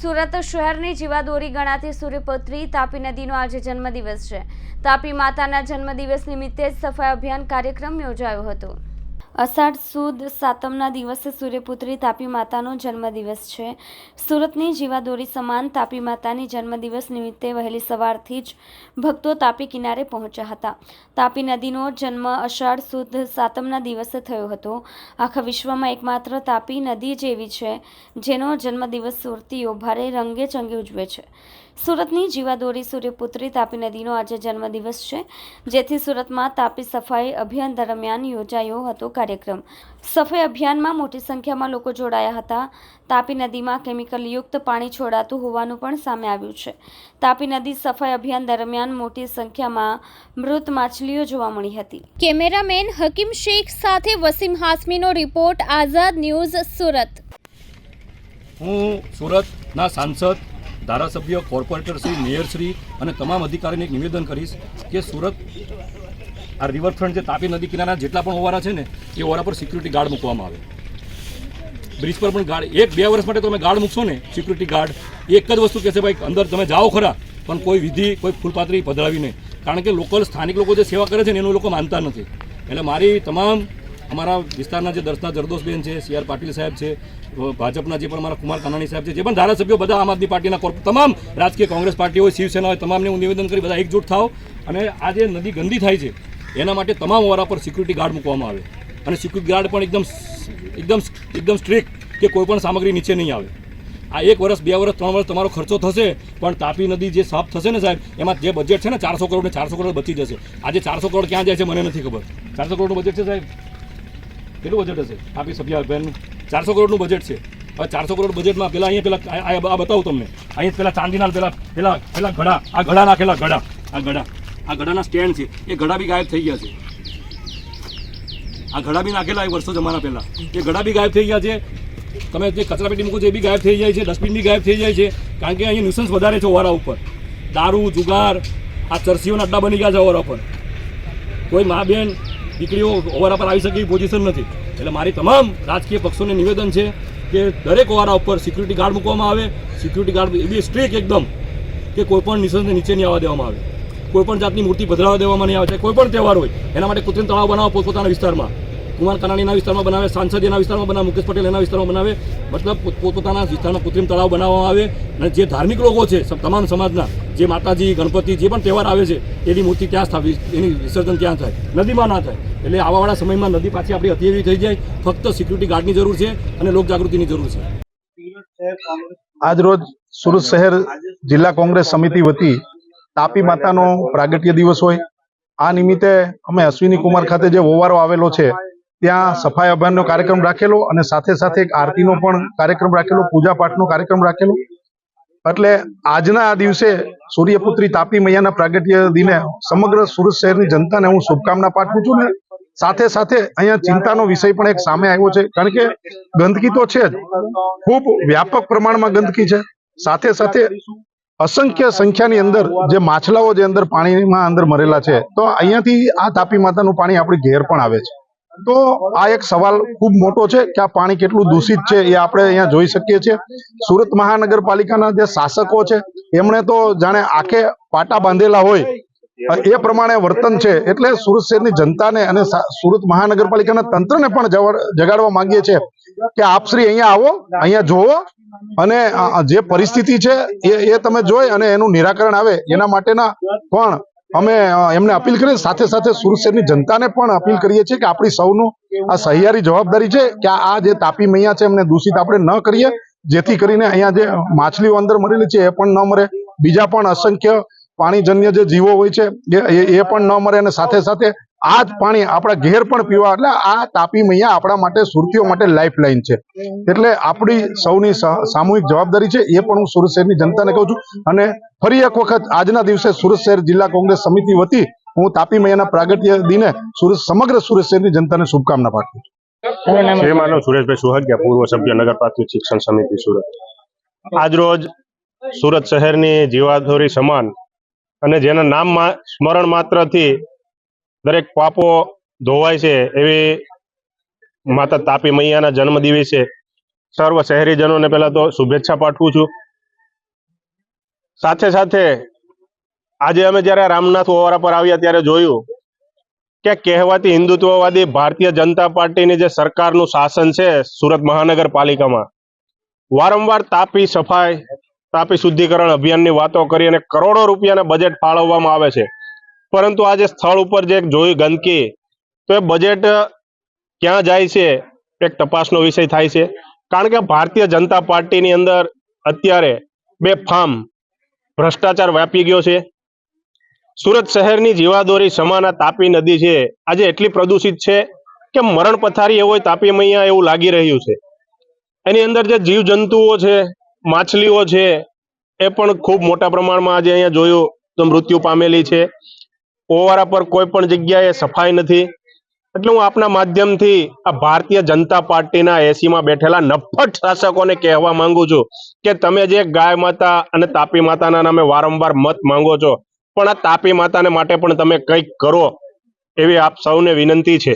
સુરત શહેરની જીવાદોરી ગણાતી સૂર્યપુત્રી તાપી નદીનો આજે જન્મદિવસ છે. તાપી માતાના જન્મદિવસ નિમિત્તે જ સફાઈ અભિયાન કાર્યક્રમ યોજાયો હતો. અષાઢ સુદ સાતમના દિવસે સૂર્યપુત્રી તાપી માતાનો જન્મદિવસ છે. સુરતની જીવાદોરી સમાન તાપી માતાની જન્મદિવસ નિમિત્તે વહેલી સવારથી જ ભક્તો તાપી કિનારે પહોંચ્યા હતા. તાપી નદીનો જન્મ અષાઢ સુદ સાતમના દિવસે થયો હતો. આખા વિશ્વમાં એકમાત્ર તાપી નદી જ એવી છે, જેનો જન્મદિવસ સુરતીઓ ભારે રંગે ચંગે ઉજવે છે. સુરતની જીવાદોરી સૂર્યપુત્રી તાપી નદીનો આજે જન્મદિવસ છે જેથી સુરતમાં તાપી સફાઈ અભિયાન દરમિયાન યોજાયો હતો કાર્યક્રમ. સફાઈ અભિયાનમાં મોટી સંખ્યામાં લોકો જોડાયા હતા. તાપી નદીમાં કેમિકલયુક્ત પાણી છોડાતું હોવાનું પણ સામે આવ્યું છે. તાપી નદી સફાઈ અભિયાન દરમિયાન મોટી સંખ્યામાં મૃત માછલીઓ જોવા મળી હતી. કેમેરામેન હકીમ શેખ સાથે વસીમ હાસમીનો રિપોર્ટ આઝાદ ન્યૂઝ સુરત. હું સુરતના સાંસદ ધારાસભ્ય કોર્પોરેટરશ્રી મેયરશ્રી અને તમામ અધિકારીને એક નિવેદન કરીશ કે સુરત, આ રિવરફ્રન્ટ જે તાપી નદી કિનારા જેટલા પણ ઓવારા છે ને, એ ઓવારા પર સિક્યુરિટી ગાર્ડ મૂકવામાં આવે. બ્રિજ પર પણ ગાર્ડ એક બે વર્ષ માટે તમે ગાર્ડ મૂકશો ને સિક્યુરિટી ગાર્ડ એક જ વસ્તુ કહેશે, ભાઈ, અંદર તમે જાઓ ખરા, પણ કોઈ વિધિ, કોઈ ફૂલપાત્રી પધરાવી નહીં. કારણ કે લોકલ સ્થાનિક લોકો જે સેવા કરે છે ને, એનું લોકો માનતા નથી. એટલે મારી તમામ અમારા વિસ્તારના જે દર્શના જરદોશબેન છે, સી આર પાટીલ સાહેબ છે, ભાજપના જે પણ અમારા કુમાર કાનાણી સાહેબ છે, જે પણ ધારાસભ્યો બધા આમ આદમી પાર્ટીના તમામ રાજકીય કોંગ્રેસ પાર્ટી હોય શિવસેના હોય, તમામને હું નિવેદન કરી બધા એકજૂટ થાવ અને આ જે નદી ગંદી થાય છે, એના માટે તમામ ઓરા પર સિક્યુરિટી ગાર્ડ મૂકવામાં આવે. અને સિક્યુરિટી ગાર્ડ પણ એકદમ એકદમ એકદમ સ્ટ્રિક્ટ કે કોઈ પણ સામગ્રી નીચે નહીં આવે. આ એક વર્ષ, બે વર્ષ, ત્રણ વર્ષ તમારો ખર્ચો થશે, પણ તાપી નદી જે સાફ થશે ને સાહેબ, એમાં જે બજેટ છે ને, ચારસો કરોડ ને ચારસો કરોડ બચી જશે. આજે ચારસો કરોડ ક્યાં જાય છે મને નથી ખબર. ચારસો કરોડનું બજેટ છે સાહેબ? કેટલું બજેટ હશે? આપી સભ્ય અભિયાનનું ચારસો કરોડનું બજેટ છે. હવે ચારસો કરોડ બજેટમાં પેલા અહીંયા પેલા, આ- બતાવું તમને. અહીંયા પેલા ચાંદીના પેલા પેલા પેલા ઘડા આ ઘડા નાખેલા ઘડા આ ઘડા આ ઘડાના સ્ટેન્ડ છે. એ ઘડા બી ગાયબ થઈ ગયા છે. આ ઘડા બી નાખેલા એ વર્ષો જમાના પહેલા. એ ઘડા બી ગાયબ થઈ ગયા છે. તમે જે કચરાપેટી મૂકો છો એ બી ગાયબ થઈ જાય છે ડસ્ટબિન બી ગાયબ થઈ જાય છે. કારણ કે અહીંયા ન્યુસન્સ વધારે છે ઓવારા ઉપર. દારૂ, જુગાર, આ ચરસીઓના અડ્ડા બની ગયા છે ઓવારા પર કોઈ મા બેન દીકરીઓ ઓવારા પર આવી શકે એવી પોઝિશન નથી. એટલે મારી તમામ રાજકીય પક્ષોને નિવેદન છે કે દરેક ઓવારા ઉપર સિક્યુરિટી ગાર્ડ મૂકવામાં આવે. સિક્યુરિટી ગાર્ડ એવી સ્ટ્રીક એકદમ કે કોઈપણ નિશંસને નીચે નહીં આવવા દેવામાં આવે. કોઈપણ જાતની મૂર્તિ પધરાવા દેવામાં નહીં આવે. છે કોઈપણ તહેવાર હોય, એના માટે કૃત્રિમ તળાવ બનાવો પોતપોતાના વિસ્તારમાં. કુમાર કાનાણીના વિસ્તારમાં બનાવે સાંસદ એના વિસ્તારમાં બનાવે, મુકેશ પટેલ એના વિસ્તારમાં બનાવે, મતલબ પોત- પોતપોતાના વિસ્તારમાં કૃત્રિમ તળાવ બનાવવામાં આવે અને જે ધાર્મિક લોકો છે તમામ સમાજના, જે માતાજી, ગણપતિ, જે પણ તહેવાર આવે છે, એની મૂર્તિ ત્યાં સ્થાપી, એની વિસર્જન ત્યાં થાય, નદીમાં ના થાય. એટલે આવાવાળા સમયમાં નદી પાછી આપણી અતિ એવી થઈ જાય, ફક્ત સિક્યુરિટી ગાર્ડની જરૂર છે અને લોકજાગૃતિની જરૂર છે. આજ રોજ સુરત શહેર જિલ્લા કોંગ્રેસ સમિતિ વતી તાપી માતાનો પ્રાગટ્ય દિવસ હોય. આ નિમિત્તે અમે અશ્વિની કુમાર ખાતે જે વોવારો આવેલો છે ત્યાં સફાઈ અભિયાનનો કાર્યક્રમ રાખેલો અને સાથે સાથે એક આરતીનો પણ કાર્યક્રમ રાખેલો પૂજા પાઠનો કાર્યક્રમ રાખેલો. એટલે આજના આ દિવસે સૂર્યપુત્રી તાપી મૈયાના પ્રાગટ્ય દિને સમગ્ર સુરત શહેરની જનતાને હું શુભકામના પાઠવું છું ને સાથે સાથે અહીંયા ચિંતાનો વિષય પણ એક સામે આવ્યો છે. કારણ કે ગંદકી તો છે જ. ખૂબ વ્યાપક પ્રમાણમાં ગંદકી છે. સાથે સાથે અસંખ્ય સંખ્યાની અંદર જે માછલાઓ જે અંદર પાણીમાં અંદર મરેલા છે, તો અહીંયાથી આ તાપી માતાનું પાણી આપણી ઘેર પણ આવે છે. તો આ એક સવાલ ખૂબ મોટો છે કે આ પાણી કેટલું દૂષિત છે એ આપણે અહીંયા જોઈ શકીએ છીએ. સુરત મહાનગરપાલિકાના જે શાસકો છે, એમણે તો જાણે આખે પાટા બાંધેલા હોય, એ પ્રમાણે વર્તન છે. એટલે સુરત શહેરની જનતાને અને સુરત મહાનગરપાલિકાના તંત્રને પણ જગાડવા માંગીએ છીએ કે આપશ્રી અહીંયા આવો, અહીંયા જોવો અને જે પરિસ્થિતિ છે એ એ તમે જોઈ અને એનું નિરાકરણ આવે. એના માટેના પણ અમે એમને અપીલ કરીએ, સાથે સાથે સુરત શહેરની જનતાને પણ અપીલ કરીએ છીએ કે આપણી સૌનું આ સહિયારી જવાબદારી છે કે આ જે તાપી મૈયા છે એમને દૂષિત આપણે ન કરીએ, જેથી કરીને અહીંયા જે માછલીઓ અંદર મરેલી છે એ પણ ન મરે. બીજા પણ અસંખ્ય પાણીજન્ય જે જીવો હોય છે, એ પણ ન મરે અને સાથે સાથે આ જ પાણી આપણા ઘેર પણ પીવા, એટલે આ તાપી મૈયા આપણા માટે, સુરતીઓ માટે લાઈફ લાઈન છે. એટલે આપણી સૌની સામૂહિક જવાબદારી છે, એ પણ હું સુરત શહેરની જનતાને કહું છું. અને ફરી એક વખત આજના દિવસે સુરત શહેર જિલ્લા કોંગ્રેસ સમિતિ વતી હું તાપી મૈયાના પ્રાગટ્ય દિને સુરત, સમગ્ર સુરત શહેરની જનતાને શુભકામના પાઠવું છું. જય માનવ સુરેશભાઈ સુહાગ્યા, પૂર્વ સભ્ય, નગર પ્રાથમિક શિક્ષણ સમિતિ સુરત. આજરોજ સુરત શહેરની જીવાદોરી સમાન અને જેના નામ સ્મરણ માત્રથી દરેક પાપો ધોવાય છે એવી માતા તાપી મૈયાના જન્મ દિવસે સર્વ શહેરીજનોને પહેલા તો શુભેચ્છા પાઠવું છું. સાથે સાથે આજે અમે જ્યારે રામનાથ ઓવારા પર આવ્યા ત્યારે જોયું કે કહેવાતી હિન્દુત્વવાદી ભારતીય જનતા પાર્ટીની જે સરકારનું શાસન છે સુરત મહાનગરપાલિકામાં, વારંવાર તાપી સફાઈ તાપી શુદ્ધિકરણ અભિયાનની વાતો કરી અને કરોડો રૂપિયાના બજેટ ફાળવવામાં આવે છે. પરંતુ આજે સ્થળ ઉપર જે જોઈ ગંદકી, તો એ બજેટ ક્યાં જાય છે? એક તપાસનો વિષય થાય છે. કારણ કે ભારતીય જનતા પાર્ટીની અંદર અત્યારે બે ફાર્મ ભ્રષ્ટાચાર વ્યાપી ગયો છે. સુરત શહેરની જીવાદોરી સમાના તાપી નદી છે. આજે એટલી પ્રદૂષિત છે કે મરણ પથારી એવો તાપી મૈયા એવું લાગી રહ્યું છે. એની અંદર જે જીવ જંતુઓ છે માછલીઓ છે, એ પણ ખૂબ મોટા પ્રમાણમાં આજે અહીંયા જોયું તો મૃત્યુ પામેલી છે. ઓવારા પર કોઈ પણ જગ્યાએ સફાઈ નથી. એટલે હું આપના માધ્યમથી આ ભારતીય જનતા પાર્ટીના એસીમાં બેઠેલા નફટ શાસકોને કહેવા માંગુ છું કે તમે જે ગાય માતા અને તાપી માતાના નામે વારંવાર મત માંગો છો, પણ આ તાપી માતાને માટે પણ તમે કંઈક કરો, એવી આપ સૌને વિનંતી છે.